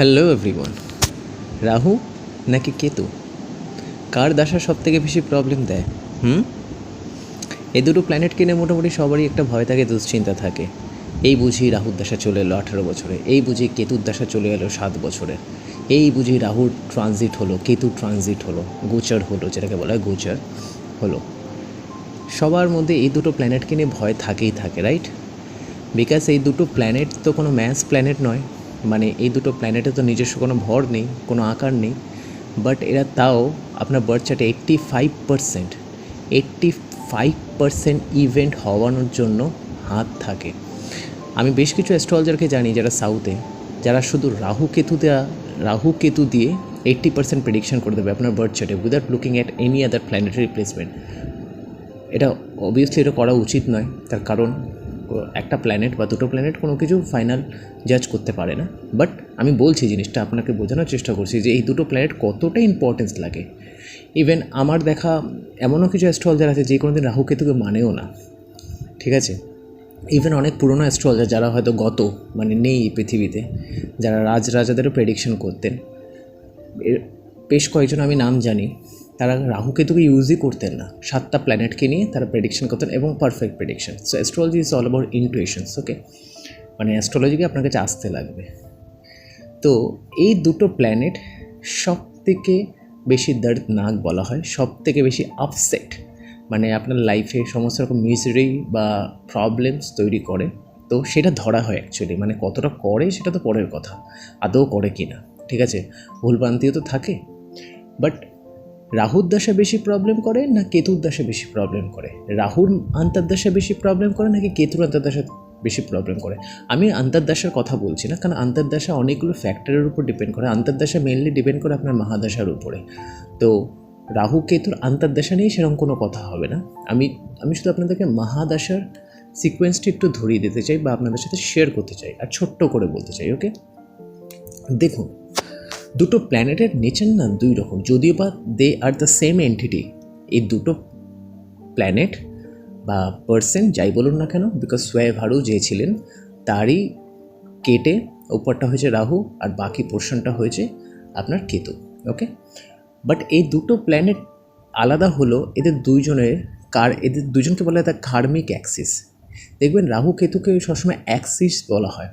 Hello everyone Rahu নাকি কেতু? কার দশা সব থেকে বেশি প্রবলেম দেয়? হুম? এই দুটো প্ল্যানেট কিনে মোটামুটি সবারই একটা ভয় থাকে, দুশ্চিন্তা থাকে। এই বুঝি রাহুর দশা চলে এলো আঠারো বছরে, এই বুঝি কেতুর দশা চলে এলো সাত বছরে। এই বুঝি রাহুর ট্রানজিট হলো কেতুর ট্রানজিট হলো, গোচর হলো, যেটাকে বলা হয় গোচর হলো। সবার মধ্যে এই দুটো প্ল্যানেটকে নিয়ে ভয় থাকেই থাকে রাইট বিকজ এই দুটো প্ল্যানেট তো কোনো ম্যাস প্ল্যানেট নয় মানে এই দুটো প্ল্যানেটে তো নিজস্ব কোনো ভর নেই, কোনো আকার নেই বাট এরা তাও আপনার বার্থ চার্টে eighty five percent eighty five percent event হওয়ানোর জন্য হাত থাকে। আমি বেশ কিছু অ্যাস্ট্রোলজারকে জানি যারা সাউথে যারা শুধু রাহু কেতু দেওয়া রাহু কেতু দিয়ে এইট্টি পার্সেন্ট প্রেডিকশন করে দেবে আপনার বার্থ চার্টে without looking at any other planetary placement এটা অবভিয়াসলি এটা করা উচিত নয়, তার কারণ একটা প্ল্যানেট বা দুটো প্ল্যানেট কোনো কিছু ফাইনাল জাজ করতে পারে না। বাট আমি বলছি জিনিসটা, আপনাকে বোঝানোর চেষ্টা করছি যে এই দুটো প্ল্যানেট কতটা ইম্পর্টেন্স লাগে। ইভেন আমার দেখা এমনও কিছু অ্যাস্ট্রোলজার আছে যে কোনো দিন রাহু কেতুকে মানেও না। ঠিক আছে? ইভেন অনেক পুরনো অ্যাস্ট্রোলজার যারা হয়তো গত মানে নেই পৃথিবীতে, যারা রাজ রাজাদেরও প্রেডিকশন করতেন। বেশ কয়েকজন আমি নাম জানি। তারা রাহু কেতুকে ইউজই করতেন না। সাতটা প্ল্যানেটকে নিয়ে তারা প্রেডিকশন করতেন এবং perfect prediction so astrology is all about intuitions okay মানে অ্যাস্ট্রোলজিকে আপনার কাছে আসতে লাগবে। তো, এই দুটো প্ল্যানেট সব থেকে বেশি দর্দনাক বলা হয় সব থেকে বেশি আপসেট মানে আপনার লাইফে সমস্ত রকম মিসরি বা প্রবলেমস তৈরি করে। তো, সেটা ধরা হয় অ্যাকচুয়ালি মানে কতটা করে সেটা তো পরের কথা, আদৌ করে কি না ঠিক আছে? ভুলভ্রান্তিও তো থাকে বাট রাহুর দশা বেশি প্রবলেম করে না কেতুর দশা বেশি প্রবলেম করে? রাহুর আন্তর্দশা বেশি প্রবলেম করে নাকি কেতুর আন্তর্দশা বেশি প্রবলেম করে? আমি আন্তর্দশার কথা বলছি না, কারণ আন্তর্দশা অনেকগুলো ফ্যাক্টরের উপর ডিপেন্ড করে। আন্তর্দশা মেনলি ডিপেন্ড করে আপনার মহাদশার উপরে। তো রাহু, কেতুর আন্তর্দশা নিয়ে সেরকম কোনো কথা হবে না। আমি আমি শুধু আপনাদেরকে মহাদশার সিকোয়েন্সটি একটু ধরিয়ে দিতে চাই বা আপনাদের সাথে শেয়ার করতে চাই, আর ছোট্ট করে বলতে চাই ওকে দেখুন দুটো প্ল্যানেটের নেচার না দুই রকম। যদিও বা they are the same entity এই দুটো প্ল্যানেট বা পার্সন যাই বলুন না কেন বিকজ সোয়ে ভারু যে ছিলেন, তারই কেটে উপরটা হয়েছে রাহু আর বাকি পোর্শনটা হয়েছে আপনার কেতু ওকে বাট এই দুটো প্ল্যানেট আলাদা হলো এদের দুইজনের কার এদের দুজনকে বলা হয় দ্য কার্মিক অ্যাক্সিস দেখবেন রাহু কেতুকে সবসময় অ্যাক্সিস বলা হয়।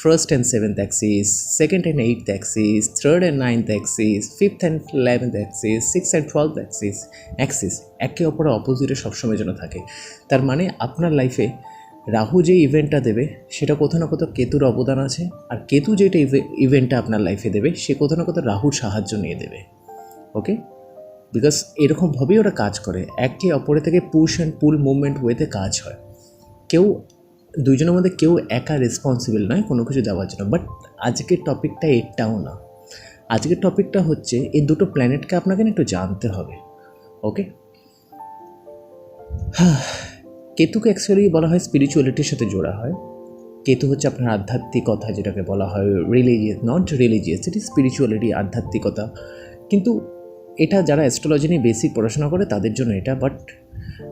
First and seventh axis second and eighth axis third and ninth axis fifth and eleventh axis six and twelve axis axis একে অপরের অপোজিটে সবসময় যেন থাকে। তার মানে আপনার লাইফে রাহু যে ইভেন্টটা দেবে, সেটা কোথাও না কোথাও কেতুর অবদান আছে, আর কেতু যেটা ইভেন্টটা আপনার লাইফে দেবে, সে কোথাও না কোথাও রাহুর সাহায্য নিয়ে দেবে। ওকে বিকজ এরকমভাবেই ওরা কাজ করে। একে অপরের থেকে পুশ অ্যান্ড পুল মুভমেন্ট ওয়েতে কাজ হয়। কেউ দুইজনের মধ্যে কেউ একা রেসপন্সিবল নয় কোনো কিছু দেওয়ার জন্য। বাট আজকের টপিকটা এটাও না। আজকের টপিকটা হচ্ছে এই দুটো প্ল্যানেটকে আপনাকে একটু জানতে হবে ওকে কেতুকে অ্যাকচুয়ালি বলা হয় স্পিরিচুয়ালিটির সাথে জোড়া হয়। কেতু হচ্ছে আপনার আধ্যাত্মিকতা যেটাকে বলা হয় রিলিজিয়াস নট রিলিজিয়াস এটি স্পিরিচুয়ালিটি আধ্যাত্মিকতা। কিন্তু এটা যারা অ্যাস্ট্রোলজি নিয়ে বেসিক পড়াশোনা করে তাদের জন্য এটা বাট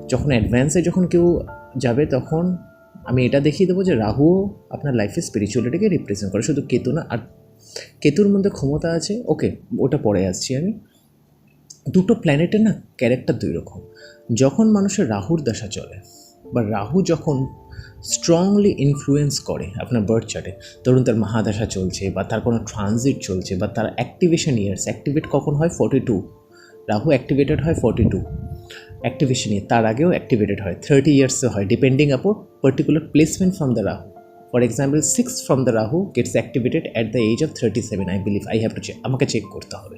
যখন অ্যাডভান্সে যখন কেউ যাবে তখন আমি এটা দেখিয়ে দেবো যে রাহুও আপনার লাইফে স্পিরিচুয়ালিটিকে রিপ্রেজেন্ট করে। শুধু কেতু না, আর কেতুর মধ্যে ক্ষমতা আছে। ওকে ওটা পরে আসছি আমি। দুটো প্ল্যানেটের না ক্যারেক্টার দুই রকম। যখন মানুষের রাহুর দশা চলে, বা রাহু যখন স্ট্রংলি ইনফ্লুয়েন্স করে আপনার বার্থ চার্টে ধরুন তার মহাদশা চলছে, বা তার কোনো ট্রানজিট চলছে, বা তার অ্যাক্টিভেশন ইয়ার্স অ্যাক্টিভেট কখন হয়? ফর্টি টু রাহু অ্যাক্টিভেটেড হয় ফর্টি টু অ্যাক্টিভেশন তার আগেও অ্যাক্টিভেটেড হয় থার্টি ইয়ার্সে হয় depending upon particular placement from the Rahu for example six from the Rahu gets activated at the age of thirty seven I believe I have to check আমাকে check করতে হবে,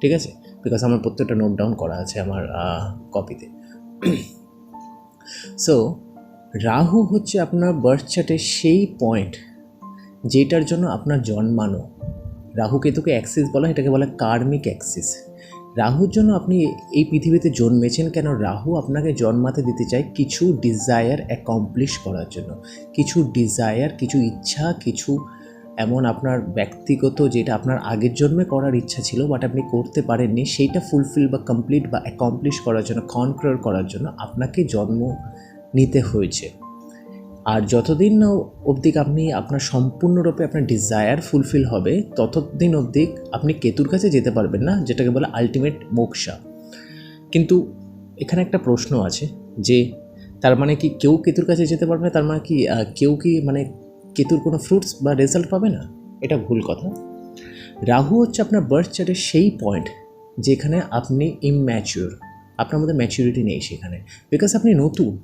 ঠিক আছে? বিকজ আমার প্রত্যেকটা নোট ডাউন করা আছে আমার কপিতে সো রাহু হচ্ছে আপনার বার্থ চার্টের সেই পয়েন্ট যেটার জন্য আপনার জন্মানো। রাহু কেতুকে অ্যাক্সিস বলা এটাকে বলে কার্মিক অ্যাক্সিস রাহুর জন্য আপনি এই পৃথিবীতে জন্মেছেন কেন? রাহু আপনাকে জন্মাতে দিতে চায় কিছু ডিজায়ার অ্যাকমপ্লিশ করার জন্য। কিছু ডিজায়ার কিছু ইচ্ছা, কিছু এমন আপনার ব্যক্তিগত যেটা আপনার আগের জন্মে করার ইচ্ছা ছিল বাট আপনি করতে পারেননি, সেইটা ফুলফিল বা কমপ্লিট বা অ্যাকমপ্লিশ করার জন্য কনক্রোর করার জন্য আপনাকে জন্ম নিতে হয়েছে। আর যতদিন না অবধি আপনি আপনার সম্পূর্ণরূপে আপনার ডিজায়ার ফুলফিল হবে, ততদিন অবধি আপনি কেতুর কাছে যেতে পারবেন না, যেটাকে বলে আলটিমেট মোক্ষা। কিন্তু এখানে একটা প্রশ্ন আছে যে, তার মানে কি কেউ কেতুর কাছে যেতে পারবে না? তার মানে কি কেউ কি মানে কেতুর কোনো ফ্রুটস বা রেজাল্ট পাবে না? এটা ভুল কথা। রাহু হচ্ছে আপনার বার্থ চার্টের সেই পয়েন্ট যেখানে আপনি ইম্যাচিওর আপনার মধ্যে ম্যাচিউরিটি নেই সেখানে। বিকজ আপনি নতুন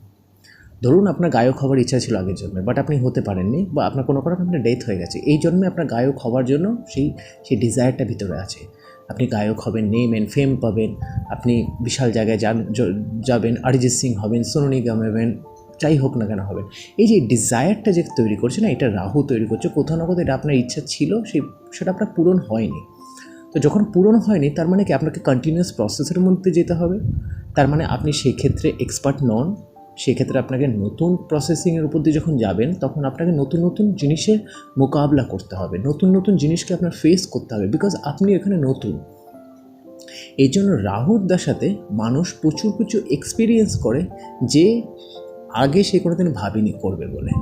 ধরুন আপনার গায়ক হওয়ার ইচ্ছা ছিল আগের জন্মে বাট আপনি হতে পারেননি বা আপনার কোনো কারণে আপনার ডেথ হয়ে গেছে। এই জন্মে আপনার গায়ক হওয়ার জন্য সেই সেই ডিজায়ারটা ভিতরে আছে। আপনি গায়ক হবেন নেম অ্যান্ড ফেম পাবেন, আপনি বিশাল জায়গায় যান যাবেন, অরিজিৎ সিং হবেন, সোনু নিগম হবেন, যাই হোক না কেন হবেন। এই যে ডিজায়ারটা যে তৈরি করছে না, এটা রাহু তৈরি করছে, কোথাও না কোথাও এটা আপনার ইচ্ছা ছিল, সেই, সেটা আপনার পূরণ হয়নি। তো যখন পূরণ হয়নি, তার মানে কি আপনাকে কন্টিনিউয়াস প্রসেসের মধ্যে যেতে হবে? তার মানে আপনি সেই ক্ষেত্রে এক্সপার্ট নন সেক্ষেত্রে আপনাকে নতুন প্রসেসিংয়ের উপর দিয়ে যখন যাবেন, তখন আপনাকে নতুন নতুন জিনিসের মোকাবলা করতে হবে। নতুন নতুন জিনিসকে আপনার ফেস করতে হবে বিকজ আপনি এখানে নতুন। এই জন্য রাহুর দশাতে মানুষ প্রচুর প্রচুর এক্সপিরিয়েন্স করে যে আগে সে কোনোদিন ভাবেনি করবে বলে।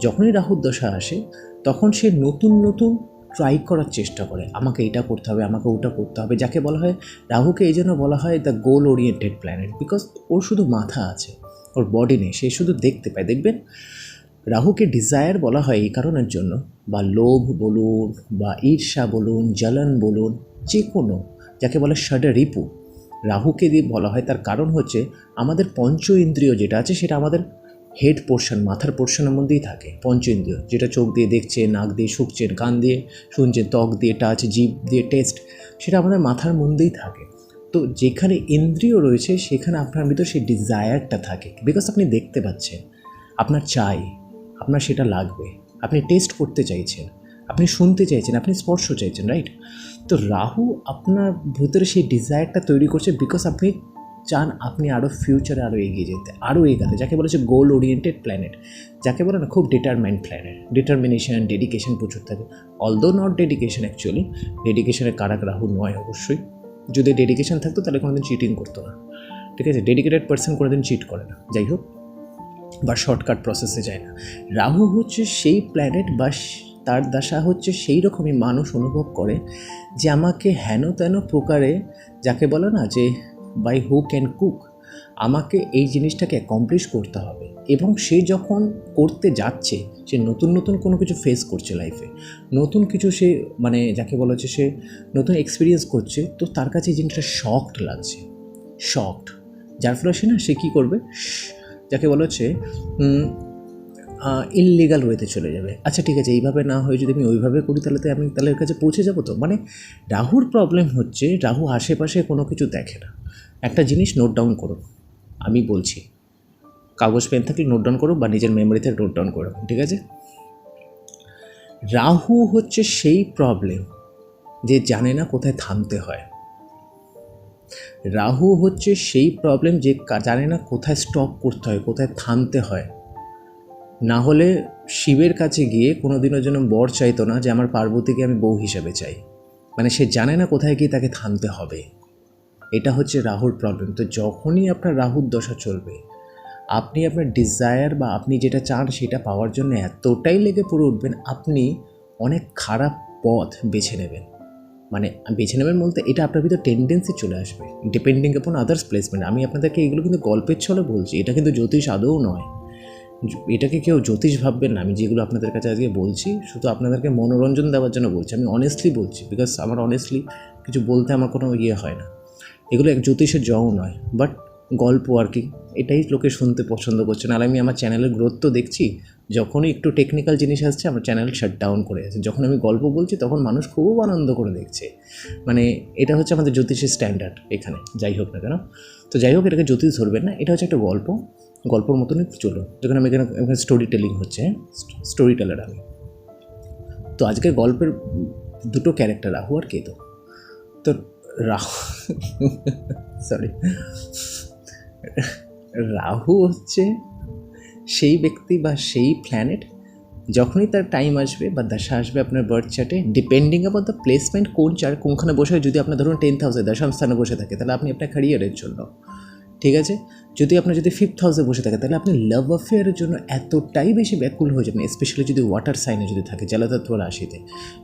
যখনই রাহুর দশা আসে, তখন সে নতুন নতুন ট্রাই করার চেষ্টা করে। আমাকে এটা করতে হবে, আমাকে ওটা করতে হবে, যাকে বলা হয়, রাহুকে এই জন্য বলা হয় the goal oriented planet because ওর শুধু মাথা আছে। ওর বডি নেই, সে শুধু দেখতে পায়। দেখবেন, রাহুকে ডিজায়ার বলা হয় এই কারণের জন্য, বা লোভ বলুন, বা ঈর্ষা বলুন, জ্বলন বলুন, যে কোনো, যাকে বলে ষড রিপু। রাহুকে দিয়ে বলা হয়, তার কারণ হচ্ছে, আমাদের পঞ্চ ইন্দ্রিয় যেটা আছে, সেটা আমাদের হেড পোর্শন মাথার পোর্শনের মধ্যেই থাকে, পঞ্চ ইন্দ্রিয়। যেটা চোখ দিয়ে দেখছে নাক দিয়ে শুকছেন, কান দিয়ে শুনছেন, ত্বক দিয়ে টাচ, জিভ দিয়ে টেস্ট, সেটা আমাদের মাথার মধ্যেই থাকে। তো যেখানে ইন্দ্রিয় রয়েছে, সেখানে আপনার ভিতর সেই ডিজায়ারটা থাকে। বিকজ আপনি দেখতে পাচ্ছেন, আপনার চাই, আপনার সেটা লাগবে। আপনি টেস্ট করতে চাইছেন, আপনি শুনতে চাইছেন, আপনি স্পর্শ চাইছেন রাইট তো রাহু আপনার ভিতরে সেই ডিজায়ারটা তৈরি করছে বিকজ আপনি চান আপনি আরও ফিউচারে আরও এগিয়ে যেতে আরও এগাতে। যাকে বলেছে গোল ওরিয়েন্টেড প্ল্যানেট যাকে বলে না, খুব ডিটারমাইন্ড প্ল্যানেট ডিটারমিনেশন ডেডিকেশন প্রচুর থাকে। অলদো নট ডেডিকেশন অ্যাকচুয়ালি ডেডিকেশনের কারাক রাহু নয় অবশ্যই। যদি ডেডিকেশন থাকতো, তাহলে কোনোদিন চিটিং করতো না। ঠিক আছে? ডেডিকেটেড পার্সন কোনোদিন চিট করে না। যাই হোক, বা শর্টকাট প্রসেসে যায় না। রাহু হচ্ছে সেই প্ল্যানেট বা তার দশা হচ্ছে সেই রকমই মানুষ অনুভব করে, যে আমাকে হেন তেন প্রকারে, যাকে বলে না যে বাই হু ক্যান কুক আমাকে এই জিনিসটাকে অ্যাকমপ্লিশ করতে হবে। এবং সে যখন করতে যাচ্ছে, সে নতুন নতুন কোনো কিছু ফেস করছে লাইফে নতুন কিছু সে মানে যাকে বলা হচ্ছে সে নতুন এক্সপিরিয়েন্স করছে, তো তার কাছে এই জিনিসটা শকড লাগছে। শকড যার ফলে সে না, সে কী করবে? যাকে বলা হচ্ছে ইললিগাল ওয়েতে চলে যাবে। আচ্ছা ঠিক আছে, এইভাবে না হয়ে যদি আমি ওইভাবে করি, তাহলে তো আমি তাহলে কাছে পৌঁছে যাব তো? মানে রাহুর প্রবলেম হচ্ছে, রাহু আশেপাশে কোনো কিছু দেখে না। একটা জিনিস নোট ডাউন করুন। আমি বলছি কাগজ পেন থাকলে নোট ডাউন করো বা নিজের মেমোরি থেকে নোট ডাউন করে ঠিক আছে? রাহু হচ্ছে সেই প্রবলেম যে জানে না কোথায় থামতে হয়। রাহু হচ্ছে সেই প্রবলেম যে জানে না কোথায় স্টপ করতে হয়, কোথায় থামতে হয়। না হলে শিবের কাছে গিয়ে কোনোদিনও যেন বর চাইতো না যে আমার পার্বতীকে আমি বউ হিসাবে চাই। মানে সে জানে না কোথায় গিয়ে তাকে থামতে হবে। এটা হচ্ছে রাহুর প্রবলেম তো যখনই আপনার রাহুর দশা চলবে আপনি আপনার ডিজায়ার বা আপনি যেটা চান সেটা পাওয়ার জন্য এতটাই লেগে পড়ে উঠবেন, আপনি অনেক খারাপ পথ বেছে নেবেন। মানে বেছে নেবেন বলতে এটা আপনার ভিতর টেন্ডেন্সি চলে আসবে ডিপেন্ডিং আপন আদার্স প্লেসমেন্ট আমি আপনাদেরকে এগুলো কিন্তু গল্পের ছলে বলছি, এটা কিন্তু জ্যোতিষ আদৌ নয়। এটাকে কেউ জ্যোতিষ ভাববেন না, আমি যেগুলো আপনাদের কাছে আজকে বলছি, শুধু আপনাদেরকে মনোরঞ্জন দেওয়ার জন্য বলছি। আমি অনেস্টলি বলছি বিকজ আমার অনেস্টলি কিছু বলতে আমার কোনো ইয়ে হয় না। এগুলো এক জ্যোতিষের জও নয় বাট গল্প আর কি। এটাই লোকে শুনতে পছন্দ করছে। না আমি আমার চ্যানেলের গ্রোথ তো দেখছি, যখনই একটু টেকনিক্যাল জিনিস আসছে, আমার চ্যানেল শাট ডাউন করে আছে যখন আমি গল্প বলছি, তখন মানুষ খুব আনন্দ করে দেখছে। মানে এটা হচ্ছে আমাদের জ্যোতিষের স্ট্যান্ডার্ড এখানে, যাই হোক না কেন। তো যাই হোক, এটাকে জ্যোতিষ ধরবেন না, এটা হচ্ছে একটা গল্প। গল্পর মতনই চলুন। যেখানে আমি এখানে এখানে স্টোরি টেলিং হচ্ছে স্টোরি টেলার আমি। তো আজকে গল্পের দুটো ক্যারেক্টার রাহু আর কেতু। তো রাহু সরি রাহু হচ্ছে সেই ব্যক্তি বা সেই প্ল্যানেট যখনই তার টাইম আসবে বা দশা আসবে আপনার বার্থ চার্টে ডিপেন্ডিং অ্যাপন দ্য প্লেসমেন্ট কোন চার কোনখানে বসে যদি আপনার ধরুন টেন্থ হাউসে দশম স্থানে বসে থাকে, তাহলে আপনি আপনার ক্যারিয়ারের জন্য, ঠিক আছে? যদি আপনার যদি ফিফথ হাউসে বসে থাকে, তাহলে আপনি লাভ অ্যাফেয়ারের জন্য এতটাই বেশি ব্যাকুল হয়ে যাবেন স্পেশালি যদি ওয়াটার সাইনে যদি থাকে জলতত্ত্ব রাশিতে,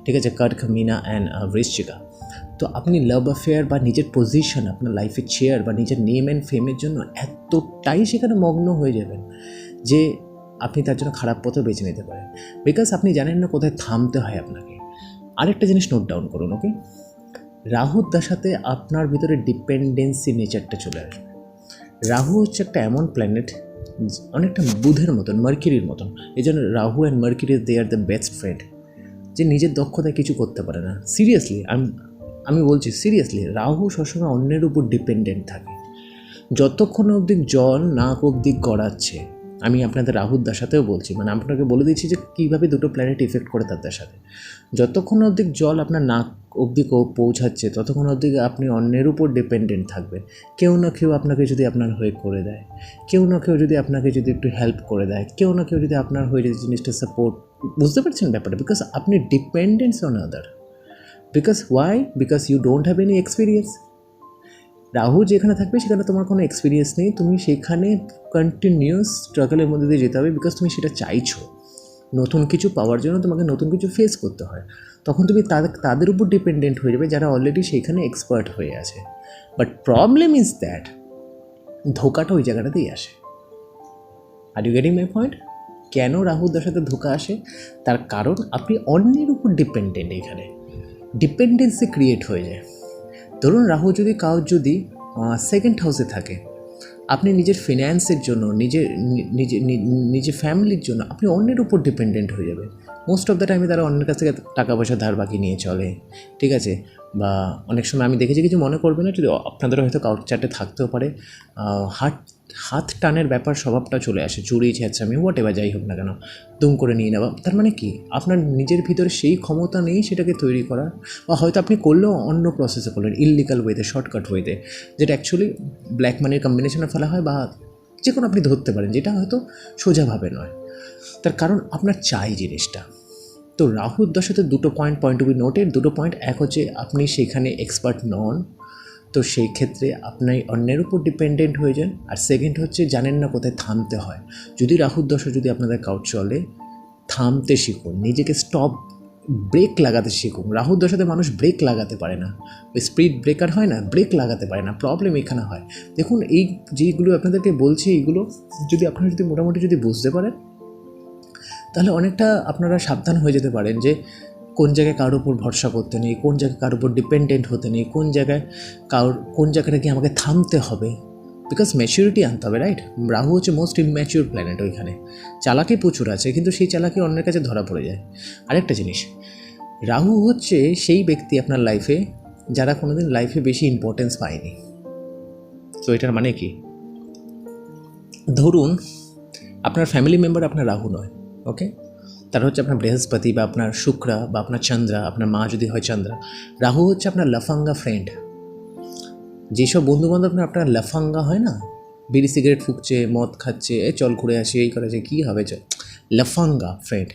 ঠিক আছে? কর্ক, মিনা অ্যান্ড বৃশ্চিকা। তো আপনি লাভ অ্যাফেয়ার বা নিজের পজিশন আপনার লাইফের চেয়ার বা নিজের নেম অ্যান্ড ফেমের জন্য এতটাই সেখানে মগ্ন হয়ে যাবেন যে আপনি তার জন্য খারাপ পথও বেছে নিতে পারেন। বিকজ আপনি জানেন না কোথায় থামতে হয় আপনাকে। আরেকটা জিনিস নোট ডাউন করুন ওকে রাহুর দশাতে আপনার ভিতরে ডিপেন্ডেন্সি নেচারটা চলে আসবে। রাহু হচ্ছে একটা এমন প্ল্যানেট অনেকটা বুধের মতন মার্কিরির মতন। এই জন্য Rahu and Mercury they are the best friend যে নিজের দক্ষতায় কিছু করতে পারে না। সিরিয়াসলি আমি বলছি সিরিয়াসলি রাহু সবসময় অন্যের উপর ডিপেন্ডেন্ট থাকে। যতক্ষণ অবধি জল নাক অবধি গড়াচ্ছে, আমি আপনাদের রাহুর দশাতেও বলছি মানে আপনাকে বলে দিচ্ছি যে কীভাবে দুটো প্ল্যানেট ইফেক্ট করে তাদের সাথে যতক্ষণ অবধি জল আপনার নাক অবধি পৌঁছাচ্ছে, ততক্ষণ অবধি আপনি অন্যের উপর ডিপেন্ডেন্ট থাকবেন। কেউ না কেউ আপনাকে যদি আপনার হয়ে করে দেয়, কেউ না কেউ যদি আপনাকে যদি একটু হেল্প করে দেয়, কেউ না কেউ যদি আপনার হয়ে জিনিসটা সাপোর্ট বুঝতে পারছেন ব্যাপারটা? বিকজ আপনি dependence on other because why because you don't have any experience Rahu যেখানে থাকবে, সেখানে তোমার কোনো এক্সপিরিয়েন্স নেই। তুমি সেখানে কন্টিনিউয়াস স্ট্রাগলের মধ্যে দিয়ে যেতে হবে বিকজ তুমি সেটা চাইছো। নতুন কিছু পাওয়ার জন্য তোমাকে নতুন কিছু ফেস করতে হয়। তখন তুমি তাদের তাদের উপর ডিপেন্ডেন্ট হয়ে যাবে যারা অলরেডি সেখানে এক্সপার্ট হয়ে আছে। বাট প্রবলেম ইজ দ্যাট ধোকাটা ওই জায়গাটাতেই আসে। Are you getting my point কেন রাহুর দশাতে ধোকা আসে? তার কারণ আপনি অন্যের উপর ডিপেন্ডেন্ট এখানে। ডিপেন্ডেন্সি ক্রিয়েট হয়ে যায়। ধরুন রাহু যদি কারোর যদি সেকেন্ড হাউসে থাকে আপনি নিজের ফিন্যান্সের জন্য নিজের নিজে নিজের ফ্যামিলির জন্য আপনি অন্যের উপর ডিপেন্ডেন্ট হয়ে যাবে মোস্ট অফ দ্য টাইমে তারা অন্যের কাছ থেকে টাকা পয়সা ধার বাকি নিয়ে চলে ঠিক আছে? বা অনেক সময় আমি দেখেছি কিছু মনে করবে না যদি আপনাদের হয়তো কাউট চার্টে থাকতেও পারে। আহ, হাত টানের ব্যাপার স্বভাবটা চলে আসে, চুরি ছেঁচামি হোয়াট এবার যাই হোক না কেন, দুম করে নিয়ে নেওয়া। তার মানে কি? আপনার নিজের ভিতরে সেই ক্ষমতা নেই সেটাকে তৈরি করার। বা হয়তো আপনি করলেও অন্য প্রসেসে করলেন ইললিগাল ওয়েতে শর্টকাট ওয়েতে যেটা অ্যাকচুয়ালি ব্ল্যাক মানির কম্বিনেশনে ফেলা হয় বা যে কোনো আপনি ধরতে পারেন, যেটা হয়তো সোজাভাবে নয়। তার কারণ আপনার চাই জিনিসটা। তো রাহুর দশাতে দুটো point point to be noted দুটো পয়েন্ট এক হচ্ছে আপনি সেখানে এক্সপার্ট নন তো সেই ক্ষেত্রে আপনি অন্যের উপর ডিপেন্ডেন্ট হয়ে যান। আর সেকেন্ড হচ্ছে জানেন না কোথায় থামতে হয়। যদি রাহুর দশা যদি আপনাদের কাউট চলে, থামতে শিখুন, নিজেকে স্টপ ব্রেক লাগাতে শিখুন। রাহুর দশাতে মানুষ ব্রেক লাগাতে পারে না। স্পিড ব্রেকার হয় না ব্রেক লাগাতে পারে না। প্রবলেম এখানে হয়। দেখুন, এই যেগুলো আপনাদেরকে বলছি, এইগুলো যদি আপনারা যদি মোটামুটি যদি বুঝতে পারেন, তাহলে অনেকটা আপনারা সাবধান হয়ে যেতে পারেন যে কোন জায়গায় কারোর উপর ভরসা করতে নেই, কোন জায়গায় কারোর উপর ডিপেন্ডেন্ট হতে নেই, কোন জায়গায় কারোর, কোন জায়গাটা গিয়ে আমাকে থামতে হবে? বিকজ ম্যাচিউরিটি আনতে হবে রাইট রাহু হচ্ছে মোস্ট ইম্যাচিউর প্ল্যানেট ওইখানে। চালাকি প্রচুর আছে, কিন্তু সেই চালাকি অন্যের কাছে ধরা পড়ে যায়। আরেকটা জিনিস, রাহু হচ্ছে সেই ব্যক্তি আপনার লাইফে যারা কোনো দিন লাইফে বেশি ইম্পর্টেন্স পায়নি। তো এটার মানে কি? ধরুন, আপনার ফ্যামিলি মেম্বার আপনার রাহু নয় ওকে তার হচ্ছে আপনার বৃহস্পতি বা আপনার শুক্রা বা আপনার চন্দ্রা, আপনার মা যদি হয় চন্দ্রা, রাহু হচ্ছে আপনার লাফাঙ্গা ফ্রেন্ড যেসব বন্ধুবান্ধব না আপনার লাফাঙ্গা হয় না, বিড়ি সিগারেট ফুকছে, মদ খাচ্ছে, এ চল ঘুরে আসি, এই করেছে কী হবে চল। লাফাঙ্গা ফ্রেন্ড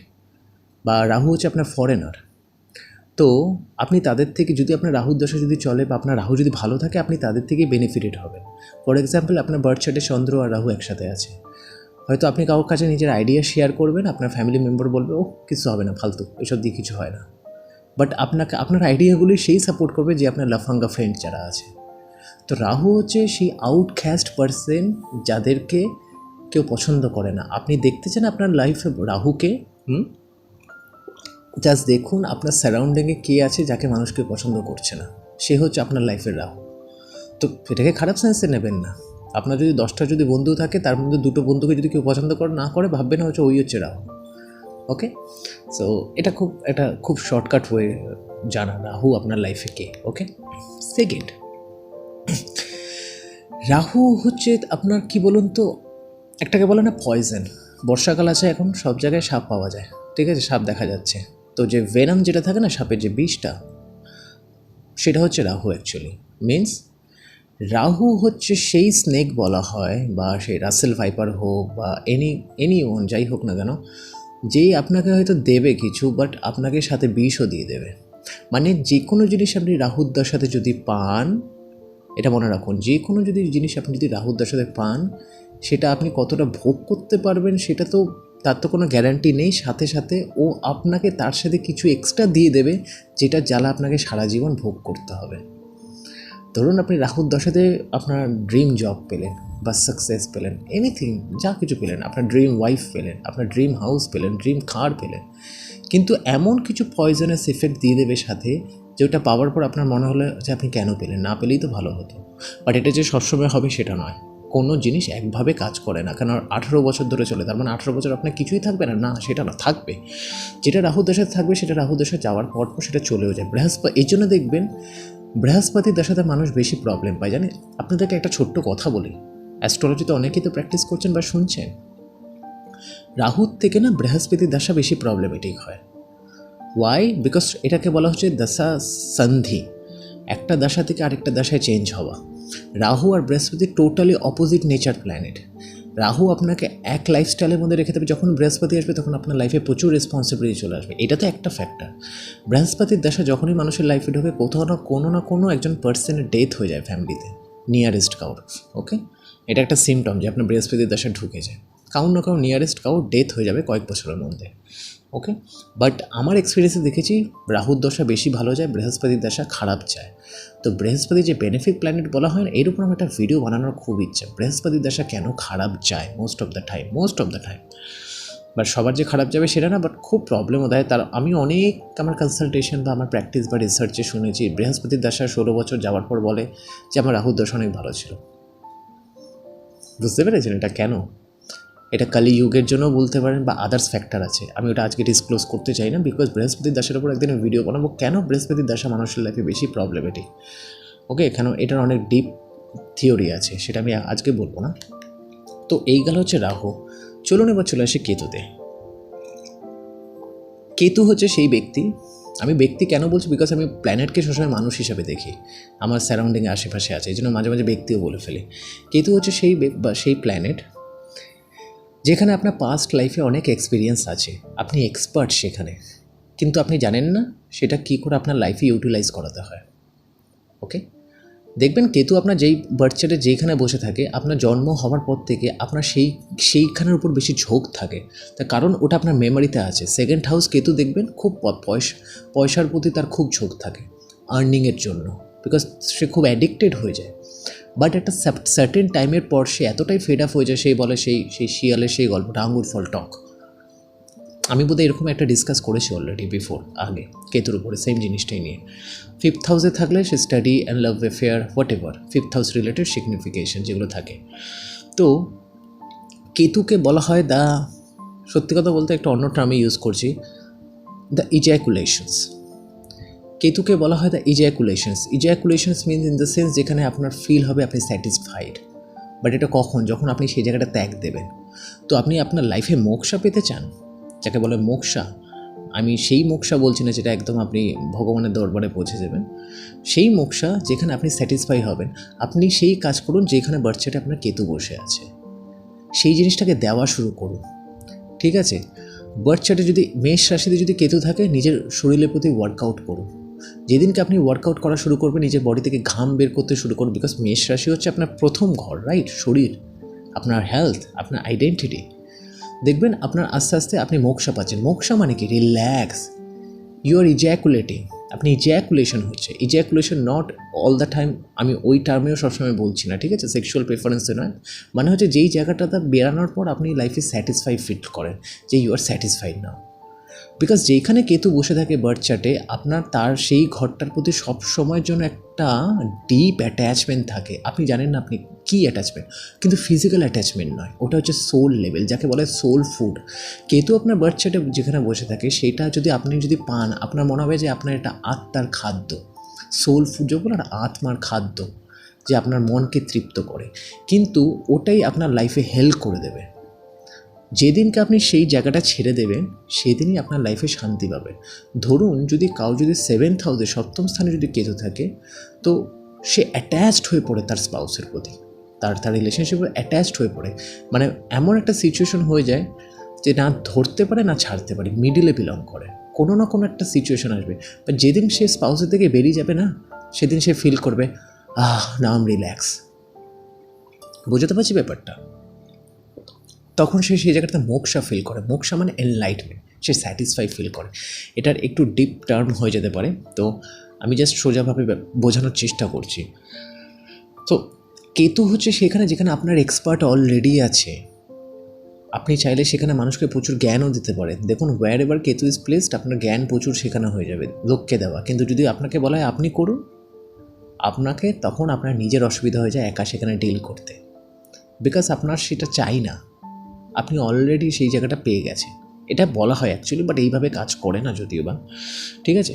বা রাহু হচ্ছে আপনার ফরেনার তো আপনি তাদের থেকে যদি আপনার রাহুর দশা যদি চলে বা আপনার রাহু যদি ভালো থাকে, আপনি তাদের থেকেই বেনিফিটেড হবেন। ফর এক্সাম্পল আপনার বার্থ চার্টে চন্দ্র আর রাহু একসাথে আছে। হয়তো আপনি কারোর কাছে নিজের আইডিয়া শেয়ার করবেন, আপনার ফ্যামিলি মেম্বার বলবে ও কিছু হবে না, ফালতু, এসব দিয়ে কিছু হয় না। বাট আপনাকে, আপনার আইডিয়াগুলি সেই সাপোর্ট করবে যে আপনার লাফাঙ্গা ফ্রেন্ড যারা আছে। তো রাহু হচ্ছে সেই আউটক্যাস্ট পারসন যাদেরকে কেউ পছন্দ করে না। আপনি দেখতে চান আপনার লাইফে রাহুকে? হুম? জাস্ট দেখুন আপনার সারাউন্ডিংয়ে কে আছে যাকে মানুষকে পছন্দ করছে না। সে হচ্ছে আপনার লাইফের রাহু। তো এটাকে খারাপ সেন্সে নেবেন না। আপনার যদি দশটা যদি বন্ধু থাকে, তার মধ্যে দুটো বন্ধুকে যদি কেউ পছন্দ করে, না করে, ভাববেন হচ্ছে ওই হচ্ছে রাহু ওকে সো এটা খুব এটা খুব শর্টকাট হয়ে জানা রাহু আপনার লাইফে কে ওকে সেকেন্ড রাহু হচ্ছে আপনার কি বলুন তো, একটাকে বলে না পয়জন বর্ষাকাল আছে এখন, সব জায়গায় সাপ পাওয়া যায়, ঠিক আছে? সাপ দেখা যাচ্ছে। তো যে ভেনাম যেটা থাকে না, সাপের যে বিষটা, সেটা হচ্ছে রাহু অ্যাকচুয়ালি মিন্স রাহু হচ্ছে সেই স্নেক বলা হয়, বা সেই রাসেল ভাইপার হোক, বা এনি এনি ওন যাই হোক না কেন, যেই আপনাকে হয়তো দেবে কিছু বাট আপনাকে সাথে বিষও দিয়ে দেবে। মানে যে কোনো জিনিস আপনি রাহুর সাথে যদি পান, এটা মনে রাখুন যে কোনো যদি জিনিস আপনি যদি রাহুর দশাতে পান, সেটা আপনি কতটা ভোগ করতে পারবেন, সেটা তো, তার তো কোনো গ্যারান্টি নেই, সাথে সাথে ও আপনাকে তার সাথে কিছু এক্সট্রা দিয়ে দেবে, যেটা জ্বালা আপনাকে সারা জীবন ভোগ করতে হবে। ধরুন আপনি রাহুর দশাতে আপনার ড্রিম জব পেলেন বা সাকসেস পেলেন এনিথিং যা কিছু পেলেন, আপনার ড্রিম ওয়াইফ পেলেন, আপনার ড্রিম হাউস পেলেন ড্রিম কার পেলেন, কিন্তু এমন কিছু পয়জনাস এফেক্ট দিয়ে দেবে সাথে যে যেটা পাওয়ার পর আপনার মনে হলো যে আপনি কেন পেলেন? না পেলেই তো ভালো হতো। বাট এটা যে সবসময় হবে সেটা নয়। কোনো জিনিস একভাবে কাজ করে না। কারণ আঠেরো বছর ধরে চলে, তার মানে আঠেরো বছর আপনার কিছুই থাকবে না? না, সেটা না, থাকবে। যেটা রাহু দশায় থাকবে, সেটা রাহু দশা যাওয়ার পর পর সেটা চলেও যায়। বৃহস্পতি, এই জন্য দেখবেন বৃহস্পতির দশাতে মানুষ বেশি প্রবলেম পায়, জানেন? আপনাদেরকে একটা ছোট্ট কথা বলি। অ্যাস্ট্রোলজিতে অনেকেই তো প্র্যাকটিস করছেন বা শুনছেন। রাহুর থেকে না বৃহস্পতির দশা বেশি প্রবলেমেটিক হয়। ওয়াই বিকজ এটাকে বলা হচ্ছে দশা সন্ধি। একটা দশা থেকে আরেকটা দশায় চেঞ্জ হওয়া। রাহু আর Brihaspati totally opposite nature planet Rahu আপনাকে এক লাইফস্টাইলের মধ্যে রেখে দেবে। যখন বৃহস্পতি আসবে, তখন আপনার লাইফে প্রচুর রেসপন্সিবিলিটি চলে আসবে। এটা তো একটা ফ্যাক্টর বৃহস্পতির দশা যখনই মানুষের লাইফে ঢোকে, কোথাও না কোনো না কোনো একজন পার্সনের ডেথ হয়ে যায় ফ্যামিলিতে নিয়ারেস্ট কাউর ওকে এটা একটা সিমটম যে আপনার বৃহস্পতির দশা ঢুকে যায়। কাউর না কাউর নিয়ারেস্ট কাউর ডেথ হয়ে যাবে কয়েক বছরের মধ্যে ওকে বাট আমার এক্সপিরিয়েন্সে দেখেছি, রাহুর দশা বেশি ভালো যায়, বৃহস্পতির দশা খারাপ যায়। তো বৃহস্পতি যে বেনিফিট প্ল্যানেট বলা হয় না, এর উপর আমার একটা ভিডিও বানানোর খুব ইচ্ছা। বৃহস্পতির দশা কেন খারাপ যায় most of the time most of the time but সবার যে খারাপ যাবে সেটা না বাট খুব প্রবলেমও দেয়। তার আমি অনেক আমার কনসালটেশন বা আমার প্র্যাকটিস বা রিসার্চে শুনেছি, বৃহস্পতির দশা ষোলো বছর যাওয়ার পর বলে যে আমার রাহুর দশা অনেক ভালো ছিল। বুঝতে পেরেছেন এটা কেন? এটা কালি যুগের জন্য বলতে পারেন বা আদার্স ফ্যাক্টর আছে। আমি ওটা আজকে ডিসক্লোজ করতে চাই না বিকজ বৃহস্পতির দাসের উপর একদিন ভিডিও বানাবো। কেন বৃহস্পতির দাসা মানুষের লাইফে বেশি প্রবলেমেটিক ওকে কেন এটার অনেক ডিপ থিওরি আছে, সেটা আমি আজকে বলব না। তো এই গেল হচ্ছে রাহু। চলুন এবার চলে আসে কেতুতে। কেতু হচ্ছে সেই ব্যক্তি। আমি ব্যক্তি কেন বলছি? বিকজ আমি প্ল্যানেটকে সবসময় মানুষ হিসাবে দেখি। আমার সারাউন্ডিংয়ে আশেপাশে আছে, এই জন্য মাঝে মাঝে ব্যক্তিও বলে ফেলি। কেতু হচ্ছে সেই বা সেই প্ল্যানেট যেখানে আপনার পাস্ট লাইফে অনেক এক্সপিরিয়েন্স আছে। আপনি এক্সপার্ট সেখানে। কিন্তু আপনি জানেন না সেটা কী করে আপনার লাইফে ইউটিলাইজ করাতে হয়। ওকে দেখবেন কেতু আপনার যেই বার্থ চার্টে যেইখানে বসে থাকে, আপনার জন্ম হওয়ার পর থেকে আপনার সেই, সেইখানের উপর বেশি ঝোঁক থাকে। তার কারণ ওটা আপনার মেমোরিতে আছে। সেকেন্ড হাউস কেতু দেখবেন খুব পয়সা, পয়সার প্রতি তার খুব ঝোঁক থাকে। আর্নিংয়ের জন্য। বিকজ সে খুব অ্যাডিক্টেড হয়ে যায়। বাট একটা সার্টেন টাইমের পর সে এতটাই ফেড আপ হয়ে যায়, সেই বলে সেই সেই শিয়ালের সেই গল্পটা আঙুর ফল টক। আমি বোধহয় এরকম একটা ডিসকাস করেছি অলরেডি বিফোর আগে, কেতুর উপরে সেম জিনিসটাই নিয়ে। ফিফথ হাউসে থাকলে সে study and love affair whatever fifth house related signification যেগুলো থাকে। তো, কেতুকে বলা হয় দ্য সত্যি কথা বলতে একটা অন্য টার্মে ইউজ করছি দ্য ইজ্যাকুলেশনস কেতুকে বলা হয় the ejaculations ejaculations means in the sense যেখানে আপনার ফিল হবে, আপনি স্যাটিসফাইড বাট এটা কখন? যখন আপনি সেই জায়গাটা ত্যাগ দেবেন। তো আপনি আপনার লাইফে মোক্ষা পেতে চান, যাকে বলে মোক্ষা, আমি সেই মোক্ষা বলছি না যেটা একদম আপনি ভগবানের দরবারে পৌঁছে যাবেন। সেই মোক্ষা যেখানে আপনি স্যাটিসফাই হবেন, আপনি সেই কাজ করুন যেখানে বাচ্চাটা আপনার কেতু বসে আছে। সেই জিনিসটাকে দেওয়া শুরু করুন। ঠিক আছে? বার্থ চার্টে যদি, মেষ রাশিতে যদি কেতু থাকে, নিজের শরীরের প্রতি ওয়ার্কআউট করুন। যেদিনকে আপনি ওয়ার্কআউট করা শুরু করবেন, নিজের বডি থেকে ঘাম বের করতে শুরু করুন বিকজ মেষ রাশি হচ্ছে আপনার প্রথম ঘর রাইট শরীর, আপনার হেলথ আপনার আইডেন্টিটি দেখবেন আপনার আস্তে আস্তে আপনি মোক্ষা পাচ্ছেন। মোক্ষা মানে কি? রিল্যাক্স ইউ আর ইজ্যাকুলেটিং আপনি ইজ্যাকুলেশন হচ্ছে। Ejaculation not all the time আমি ওই টার্মেও সবসময় বলছি না, ঠিক আছে? সেক্সুয়াল প্রেফারেন্সে নয়। মানে হচ্ছে যেই জায়গাটাতে বেরানোর পর আপনি লাইফে স্যাটিসফাই ফিল করেন, যে you are satisfied now because যেখানে কেতু বসে থাকে বার্থ চার্টে আপনার তার সেই ঘরটার প্রতি সব সময়ের জন্য একটা ডিপ অ্যাটাচমেন্ট থাকে। আপনি জানেন না আপনি কী অ্যাটাচমেন্ট কিন্তু ফিজিক্যাল অ্যাটাচমেন্ট নয়। ওটা হচ্ছে সোল লেভেল যাকে বলে সোল ফুড কেতু আপনার বার্থ চার্টে যেখানে বসে থাকে, সেটা যদি আপনি যদি পান, আপনার মনে হবে যে আপনার এটা আত্মার খাদ্য। সোল ফুড যখন আর আত্মার খাদ্য, যে আপনার মনকে তৃপ্ত করে। কিন্তু ওটাই আপনার লাইফে হেল্প করে দেবে। যেদিনকে আপনি সেই জায়গাটা ছেড়ে দেবেন, সেদিনই আপনার লাইফে শান্তি পাবেন। ধরুন, যদি কাউ যদি সেভেন্থ হাউসে সপ্তম স্থানে যদি কেতু থাকে, তো সে অ্যাট্যাচড হয়ে পড়ে তার স্পাউসের প্রতি। তার তার রিলেশনশিপে অ্যাট্যাচড হয়ে পড়ে। মানে এমন একটা সিচুয়েশন হয়ে যায় যে না ধরতে পারে, না ছাড়তে পারে মিডিলে বিলং করে। কোনো না কোনো একটা সিচুয়েশন আসবে। বা যেদিন সে স্পাউসের থেকে বেরিয়ে যাবে না, সেদিন সে ফিল করবে, আহ নাম রিল্যাক্স বুঝতে পারছি ব্যাপারটা? তখন সে সেই জায়গাটাতে মোক্ষা ফিল করে। মোক্ষা মানে এনলাইটমেন্ট সে স্যাটিসফাই ফিল করে। এটার একটু ডিপ টার্ম হয়ে যেতে পারে। তো আমি জাস্ট সোজাভাবে বোঝানোর চেষ্টা করছি। তো কেতু হচ্ছে সেখানে যেখানে আপনার এক্সপার্ট অলরেডি আছে। আপনি চাইলে সেখানে মানুষকে প্রচুর জ্ঞানও দিতে পারেন। দেখুন ওয়্যার এবার কেতু ইজ প্লেসড আপনার জ্ঞান প্রচুর সেখানে হয়ে যাবে, লোককে দেওয়া। কিন্তু যদি আপনাকে বলা হয়, আপনি করুন, আপনাকে তখন আপনার নিজের অসুবিধা হয়ে যায় একা সেখানে ডিল করতে। বিকজ আপনার সেটা চাই না। আপনি অলরেডি সেই জায়গাটা পেয়ে গেছেন। এটা বলা হয় অ্যাকচুয়ালি বাট এইভাবে কাজ করে না যদিও বা। ঠিক আছে?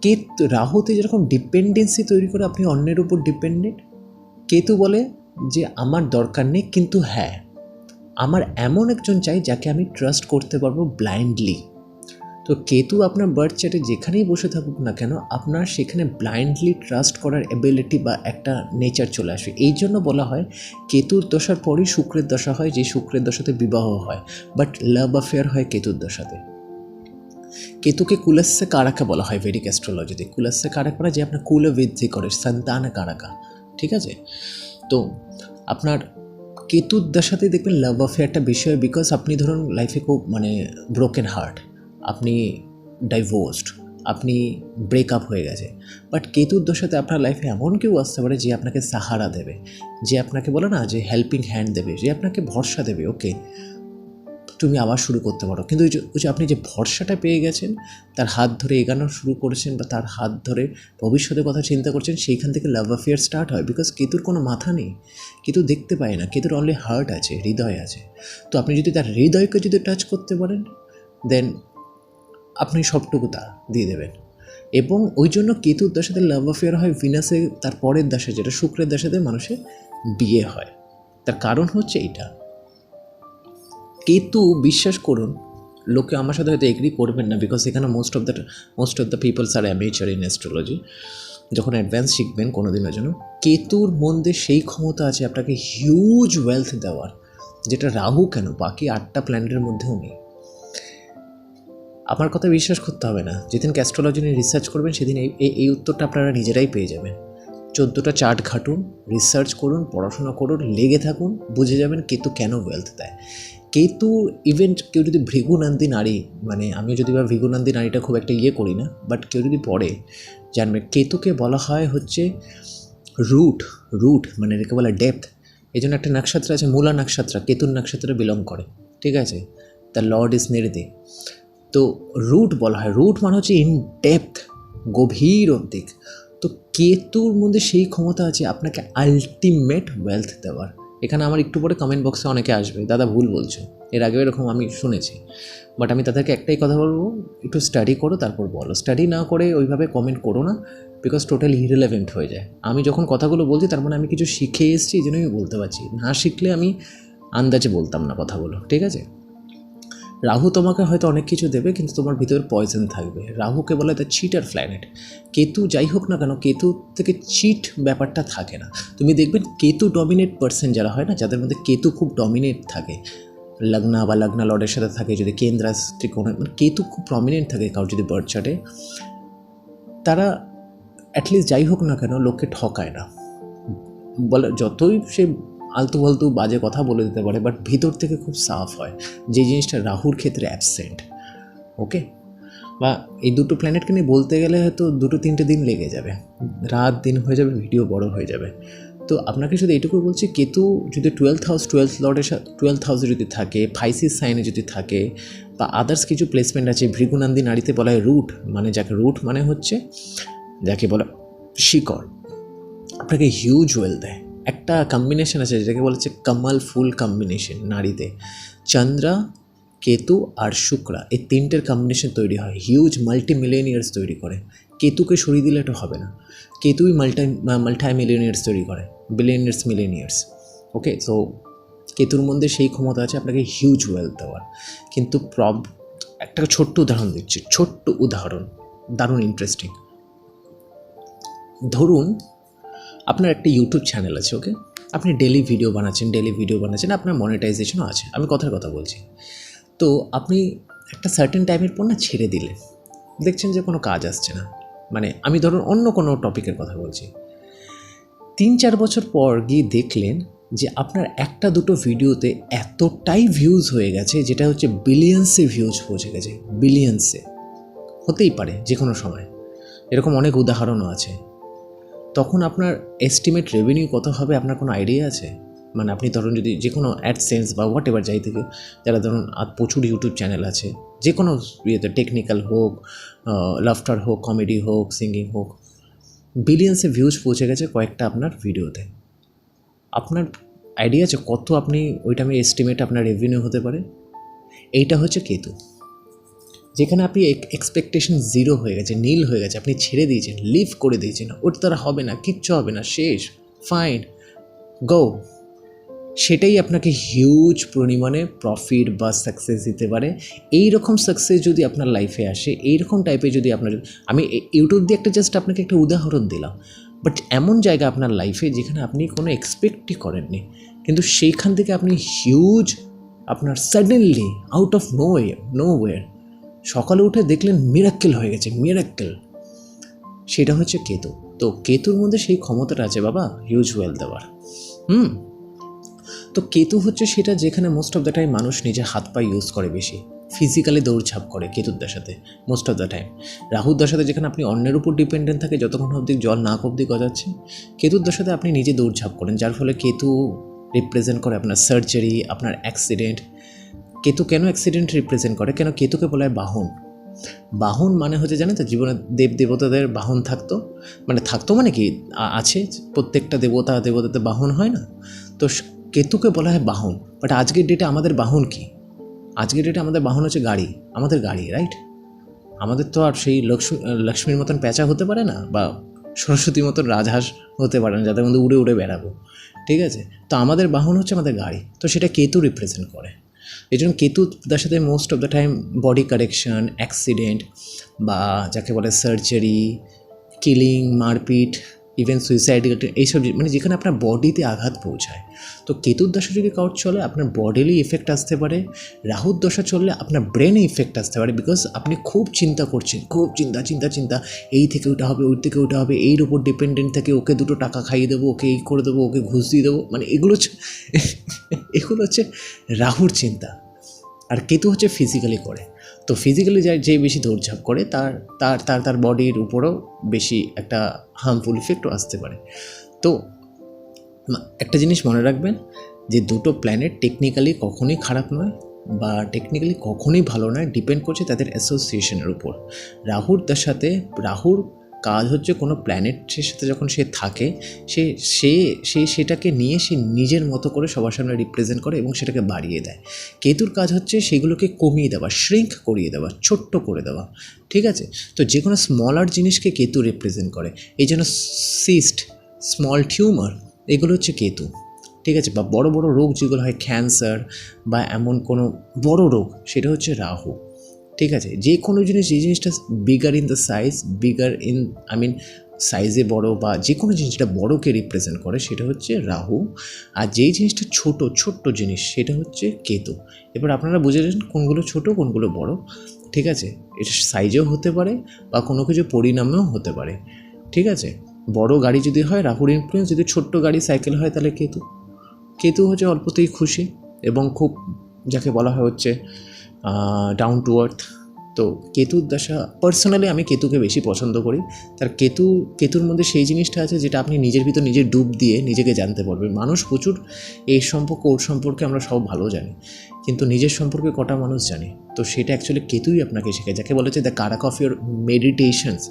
কেতু, রাহুতে যেরকম ডিপেন্ডেন্সি তৈরি করে আপনি অন্যের উপর ডিপেন্ডেন্ট কেতু বলে যে আমার দরকার নেই, কিন্তু হ্যাঁ আমার এমন একজন চাই যাকে আমি ট্রাস্ট করতে পারব ব্লাইন্ডলি তো কেতু আপনার বার্থ চার্টে যেখানেই বসে থাকুক না কেন, আপনার সেখানে ব্লাইন্ডলি ট্রাস্ট করার এবিলিটি বা একটা নেচার চলে আসবে। এই জন্য বলা হয়, কেতুর দশার পরই শুক্রের দশা হয়, যে শুক্রের দশাতে বিবাহ হয়। বাট লাভ অ্যাফেয়ার হয় কেতুর দশাতে। কেতুকে কুলস্যে কারাকা বলা হয় ভেডিক অ্যাস্ট্রোলজিতে কুলস্যে কারাক মানে যে আপনার কুল বৃদ্ধি করে, সন্তান কারাকা। ঠিক আছে? তো আপনার কেতুর দশাতে দেখবেন লাভ অ্যাফেয়ারটা বেশি হয় বিকজ আপনি ধরুন লাইফে খুব মানে ব্রোকেন হার্ট আপনি ডাইভোর্সড আপনি ব্রেকআপ হয়ে গেছে। বাট কেতুর দশাতে আপনার লাইফে এমন কেউ আসতে পারে যে আপনাকে সাহারা দেবে, যে আপনাকে বলে না যে হেল্পিং হ্যান্ড দেবে, যে আপনাকে ভরসা দেবে ওকে তুমি আবার শুরু করতে পারো। কিন্তু ওই যে আপনি যে ভরসাটা পেয়ে গেছেন, তার হাত ধরে এগানো শুরু করেছেন বা তার হাত ধরে ভবিষ্যতের কথা চিন্তা করছেন, সেইখান থেকে লাভ অ্যাফেয়ার স্টার্ট হয়। বিকজ কেতুর কোনো মাথা নেই, কেতু দেখতে পায় না, কেতুর অনলি হার্ট আছে, হৃদয় আছে। তো আপনি যদি তার হৃদয়কে যদি টাচ করতে পারেন দেন আপনি সবটুকু তা দিয়ে দেবেন। এবং ওই জন্য কেতুর দশাতে লাভ অ্যাফেয়ার হয়, ভিনাসে তার পরের দশা যেটা শুক্রের দশাতে মানুষের বিয়ে হয়। তার কারণ হচ্ছে এইটা। কেতু, বিশ্বাস করুন, লোকে আমার সাথে হয়তো এগ্রি করবেন না বিকজ এখানে most of the most of the peoples are amateur in astrology যখন অ্যাডভান্স শিখবেন কোনো দিনের জন্য। কেতুর মধ্যে সেই ক্ষমতা আছে, আপনাকে হিউজ ওয়েলথ দেওয়ার, যেটা রাহু কেন? বাকি আটটা প্ল্যানেটের মধ্যেও নেই। আমার কথা বিশ্বাস করতে হবে না। যেদিন অ্যাস্ট্রোলজি নিয়ে রিসার্চ করবেন, সেদিন এই, এই- উত্তরটা আপনারা নিজেরাই পেয়ে যাবেন। চোদ্দোটা চার্ট ঘাটুন রিসার্চ করুন, পড়াশোনা করুন, লেগে থাকুন, বুঝে যাবেন কেতু কেন ওয়েলথ দেয়। কেতু ইভেন্ট কেউ যদি ভৃগুনন্দী নারী মানে আমি যদি বা ভৃগুনন্দী নারীটা খুব একটা ইয়ে করি না বাট কেউ যদি পড়ে, জানবে কেতুকে বলা হয় হচ্ছে রুট রুট মানে এটাকে বলে ডেপথ এই জন্য একটা নক্ষত্র আছে, মূলা নক্ষত্র, কেতুর নক্ষত্রে বিলং করে। ঠিক আছে? দ্য লর্ড ইজ নির্দে তো রুট বলা হয়। রুট মানে হচ্ছে ইন ডেপথ গভীর অবধিক তো কেতুর মধ্যে সেই ক্ষমতা আছে আপনাকে আলটিমেট ওয়েলথ দেওয়ার। এখানে আমার একটু পরে কমেন্ট বক্সে অনেকে আসবে। দাদা ভুল বলছো। এর আগেও এরকম আমি শুনেছি। বাট আমি তাদেরকে একটাই কথা বলব, একটু স্টাডি করো, তারপর বলো। স্টাডি না করে ওইভাবে কমেন্ট করো না বিকজ টোটালি ইরিলেভেন্ট হয়ে যায়। আমি যখন কথাগুলো বলছি, তার মানে আমি কিছু শিখে এসেছি, এই জন্য আমি বলতে পারছি। না শিখলে আমি আন্দাজে বলতাম না কথাগুলো। ঠিক আছে? রাহু তোমাকে হয়তো অনেক কিছু দেবে, কিন্তু তোমার ভিতরে পয়জন থাকবে। রাহুকে বলে দ্য চিটার প্ল্যানেট কেতু যাই হোক না কেন, কেতু থেকে চিট ব্যাপারটা থাকে না। তুমি দেখবেন কেতু ডমিনেট পার্সন যারা হয় না, যাদের মধ্যে কেতু খুব ডমিনেট থাকে। লগ্না বা লগ্না লর্ডের সাথে থাকে, যদি কেন্দ্রা ত্রিকোণে মানে কেতু খুব প্রমিনেন্ট থাকে কারোর যদি বার্থ চার্টে তারা অ্যাটলিস্ট যাই হোক না কেন, লোককে ঠকায় না। বলে যতই সে আলতু ফালতু বাজে কথা বলে দিতে পারে বাট ভিতর থেকে খুব সাফ হয়। যে জিনিসটা রাহুর ক্ষেত্রে অ্যাবসেন্ট ওকে বা এই দুটো প্ল্যানেটকে নিয়ে বলতে গেলে হয়তো দুটো তিনটে দিন লেগে যাবে। রাত দিন হয়ে যাবে ভিডিও বড় হয়ে যাবে। তো আপনাকে শুধু এইটুকু বলছি, কেতু যদি টুয়েলথ হাউস টুয়েলথ লর্ডের সাথে টুয়েলথ হাউসে যদি থাকে ফাইসিস সাইনে যদি থাকে, বা আদার্স কিছু প্লেসমেন্ট আছে, ভৃগুনন্দী নারীতে বলা হয় রুট মানে যাকে রুট মানে হচ্ছে, যাকে বলা শিকড়, আপনাকে হিউজ ওয়েল দেয়। একটা কম্বিনেশন আছে যেটাকে বলা হচ্ছে কমাল ফুল কম্বিনেশন নারীতে। চন্দ্রা, কেতু আর শুক্রা এই তিনটের কম্বিনেশন তৈরি হয়। হিউজ মাল্টি মিলেনিয়ার্স তৈরি করে। কেতুকে সরিয়ে দিলে এটা হবে না। কেতুই মাল্টি মাল্টাই মিলেনিয়ার্স তৈরি করে। বিলিয়নিয়ার্স মিলেনিয়ার্স ওকে সো কেতুর মধ্যে সেই ক্ষমতা আছে আপনাকে হিউজ ওয়েলথ দেওয়ার। কিন্তু প্রব একটা ছোট্ট উদাহরণ দিচ্ছি। ছোট্ট উদাহরণ, দারুণ ইন্টারেস্টিং ধরুন আপনার একটা ইউটিউব চ্যানেল আছে ওকে আপনি ডেলি ভিডিও বানাচ্ছেন ডেলি ভিডিও বানাচ্ছেন, আপনার মনিটাইজেশনও আছে। আমি কথার কথা বলছি। তো আপনি একটা সার্টেন টাইমের পর না ছেড়ে দিলেন। দেখছেন যে কোনো কাজ আসছে না। মানে আমি ধরুন অন্য কোনো টপিকের কথা বলছি। তিন চার বছর পর গিয়ে দেখলেন যে আপনার একটা দুটো ভিডিওতে এতটাই ভিউজ হয়ে গেছে, যেটা হচ্ছে বিলিয়ন্সে ভিউজ পৌঁছে গেছে বিলিয়ন্সে হতেই পারে যে কোনো সময়। এরকম অনেক উদাহরণও আছে। তখন আপনার এস্টিমেট রেভিনিউ কত হবে আপনার কোনো আইডিয়া আছে? মানে আপনি ধরুন যদি যে কোনো অ্যাডসেন্স বা হোয়াট এভার যাই থেকে, যারা ধরুন আর প্রচুর ইউটিউব চ্যানেল আছে যে কোনো ইয়েতে টেকনিক্যাল হোক লাফটার হোক কমেডি হোক সিঙ্গিং হোক বিলিয়ন্সে ভিউজ পৌঁছে গেছে কয়েকটা আপনার ভিডিওতে আপনার আইডিয়া আছে কত আপনি ওই টাইমে এস্টিমেট আপনার রেভিনিউ হতে পারে? এইটা হচ্ছে কেতু। যেখানে আপনি এক্সপেকটেশন জিরো হয়ে গেছে, নীল হয়ে গেছে, আপনি ছেড়ে দিয়েছেন লিভ করে দিয়েছেন, ওর দ্বারা হবে না, কিচ্ছু হবে না, শেষ ফাইন গো সেটাই আপনাকে হিউজ পরিমাণে প্রফিট বা সাকসেস দিতে পারে। এই রকম সাকসেস যদি আপনার লাইফে আসে এই রকম টাইপের যদি আপনার, আমি ইউটিউব দিয়ে একটা জাস্ট আপনাকে একটা উদাহরণ দিলাম। বাট এমন জায়গা আপনার লাইফে যেখানে আপনি কোনো এক্সপেক্টই করেননি, কিন্তু সেইখান থেকে আপনি হিউজ আপনার suddenly out of no way no ওয়ের সকালে উঠে দেখলেন মিরাক্কেল হয়ে গেছে মিরাক্কেল সেটা হচ্ছে কেতু। তো কেতুর মধ্যে সেই ক্ষমতাটা আছে বাবা হিউজ দেওয়ার। হুম? তো কেতু হচ্ছে সেটা যেখানে মোস্ট অফ দ্য টাইম মানুষ নিজে হাত পা ইউজ করে বেশি। ফিজিক্যালি দৌড়ঝাঁপ করে কেতুর দশাতে মোস্ট অফ দ্য টাইম রাহুর দশাতে যেখানে আপনি অন্যের উপর ডিপেন্ডেন্ট থাকে, যতক্ষণ অবধি জল না অবধি গজাচ্ছে, কেতুর দশাতে আপনি নিজে দৌড়ঝাঁপ করেন, যার ফলে কেতু রিপ্রেজেন্ট করে আপনার সার্জারি আপনার অ্যাক্সিডেন্ট কেতু কেন অ্যাক্সিডেন্ট রিপ্রেজেন্ট করে? কেন কেতুকে বলা হয় বাহন? বাহন মানে হচ্ছে, জানেন তো, জীবনে দেব দেবতাদের বাহন থাকতো। মানে থাকতো মানে কি? আছে। প্রত্যেকটা দেবতা দেবতাদের বাহন হয় না? তো কেতুকে বলা হয় বাহন। বাট আজকের ডেটে আমাদের বাহন কি? আজকের ডেটে আমাদের বাহন হচ্ছে গাড়ি। আমাদের গাড়ি রাইট আমাদের তো আর সেই লক্ষ্মী লক্ষ্মীর মতন প্যাঁচা হতে পারে না, বা সরস্বতীর মতন রাজহাঁস হতে পারে না যাদের মধ্যে উড়ে উড়ে বেড়াবো। ঠিক আছে? তো আমাদের বাহন হচ্ছে আমাদের গাড়ি। তো সেটা কেতু রিপ্রেজেন্ট করে। এই জন্য কেতু তার সাথে most of the time body correction accident বা যাকে বলে সার্জারি কিলিং মারপিট ইভেন সুইসাইড এইসব মানে যেখানে আপনার বডিতে আঘাত পৌঁছায়। তো কেতুর দশা যদি কাউট চলে, আপনার বডিলি ইফেক্ট আসতে পারে। রাহুর দশা চললে আপনার ব্রেনে ইফেক্ট আসতে পারে বিকজ আপনি খুব চিন্তা করছেন, খুব চিন্তা চিন্তা চিন্তা। এই থেকে ওটা হবে, ওই থেকে ওটা হবে এইর উপর ডিপেন্ডেন্ট থেকে, ওকে দুটো টাকা খাইয়ে দেবো, ওকে এই করে দেবো, ওকে ঘুষ দিয়ে দেবো মানে এগুলো হচ্ছে এগুলো হচ্ছে রাহুর চিন্তা। আর কেতু হচ্ছে ফিজিক্যালি করে। তো ফিজিক্যালি যার যে বেশি দৌড়ঝাঁপ করে, তার তার তার তার বডির উপরেও বেশি একটা হার্মফুল ইফেক্টও আসতে পারে। তো একটা জিনিস মনে রাখবেন যে, দুটো প্ল্যানেট টেকনিক্যালি কখনোই খারাপ নয় বা টেকনিক্যালি কখনোই ভালো নয় ডিপেন্ড করছে তাদের অ্যাসোসিয়েশনের উপর। রাহুর তার সাথে রাহুর কাজ হচ্ছে কোনো প্ল্যানেটের সাথে যখন সে থাকে, সে সে সে সেটাকে নিয়ে সে নিজের মতো করে সবার সামনে রিপ্রেজেন্ট করে এবং সেটাকে বাড়িয়ে দেয়। কেতুর কাজ হচ্ছে সেগুলোকে কমিয়ে দেওয়া শ্রিঙ্ক করিয়ে দেওয়া, ছোট্ট করে দেওয়া, ঠিক আছে? তো যে কোনো স্মলার জিনিসকে কেতু রিপ্রেজেন্ট করে। এই জন্য সিস্ট স্মল টিউমার এগুলো হচ্ছে কেতু, ঠিক আছে? বা বড় বড় রোগ যেগুলো হয় ক্যান্সার বা এমন কোনো বড় রোগ, সেটা হচ্ছে রাহু। ঠিক আছে, যে কোনো জিনিস, যে জিনিসটা bigger in the size bigger in I mean সাইজে বড় বা যে কোনো জিনিসটা বড়কে রিপ্রেজেন্ট করে, সেটা হচ্ছে রাহু। আর যেই জিনিসটা ছোট, ছোট্ট জিনিস, সেটা হচ্ছে কেতু। এবার আপনারা বুঝে যান কোনগুলো ছোট, কোনগুলো বড়। ঠিক আছে, এটা সাইজেও হতে পারে বা কোনো কিছু পরিণামেও হতে পারে। ঠিক আছে, বড় গাড়ি যদি হয়, রাহুর ইনফ্লুয়েন্স যদি ছোট্ট গাড়ি সাইকেল হয়, তাহলে কেতু। কেতু হচ্ছে অল্পতেই খুশি এবং খুব, যাকে বলা হয় হচ্ছে ডাউন টু আর্থ তো কেতুর দশা পার্সোনালি আমি কেতুকে বেশি পছন্দ করি। তার কেতু, কেতুর মধ্যে সেই জিনিসটা আছে যেটা আপনি নিজের ভিতর নিজে ডুব দিয়ে নিজেকে জানতে পারবেন। মানুষ প্রচুর এই সম্পর্ক, ওর সম্পর্কে আমরা সব ভালো জানি, কিন্তু নিজের সম্পর্কে কটা মানুষ জানে? তো সেটা অ্যাকচুয়ালি কেতুই আপনাকে শেখায়, যাকে বলা হচ্ছে দ্য কারাক অফ ইউর মেডিটেশনস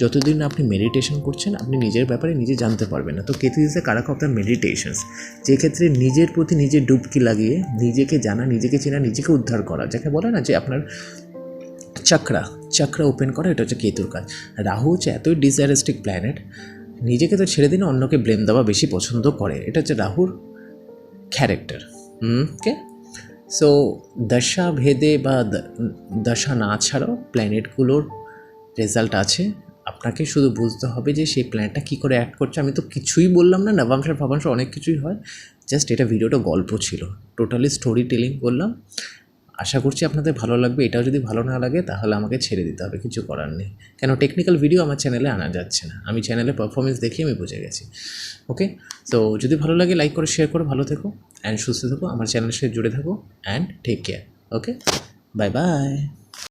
যতদিন আপনি মেডিটেশন করছেন, আপনি নিজের ব্যাপারে নিজে জানতে পারবেন না। তো Ketu is the কারাক of the meditations যে ক্ষেত্রে নিজের প্রতি নিজে ডুবকি লাগিয়ে নিজেকে জানা, নিজেকে চেনা, নিজেকে উদ্ধার করা, যাকে বলে না যে, আপনার চক্রা চক্রা ওপেন করা, এটা হচ্ছে কেতুর কাজ। রাহু হচ্ছে এতই ডিজায়ারিস্টিক প্ল্যানেট নিজেকে তো ছেড়ে দিন, অন্যকে ব্লেম দেওয়া বেশি পছন্দ করে। এটা হচ্ছে রাহুর ক্যারেক্টার ওকে সো দশা ভেদে বা দশা না ছাড়াও প্ল্যানেটগুলোর রেজাল্ট আছে। আপনাকে শুধু বুঝতে হবে যে সেই প্ল্যানটা কী করে অ্যাড করছে। আমি তো কিছুই বললাম না, নবাংশ, ভাবাংশ অনেক কিছুই হয়। জাস্ট এটা ভিডিওটা গল্প ছিল। টোটালি স্টোরি টেলিং করলাম আশা করছি আপনাদের ভালো লাগবে। এটাও যদি ভালো না লাগে, তাহলে আমাকে ছেড়ে দিতে হবে। কিছু করার নেই। কেন টেকনিক্যাল ভিডিও আমার চ্যানেলে আনা যাচ্ছে না। আমি চ্যানেলে পারফরমেন্স দেখিয়ে আমি বুঝে গেছি। ওকে তো যদি ভালো লাগে লাইক করে শেয়ার করে, ভালো থেকো। অ্যান্ড সুস্থ থেকো। আমার চ্যানেলের সাথে জুড়ে থাকো। And take care okay bye bye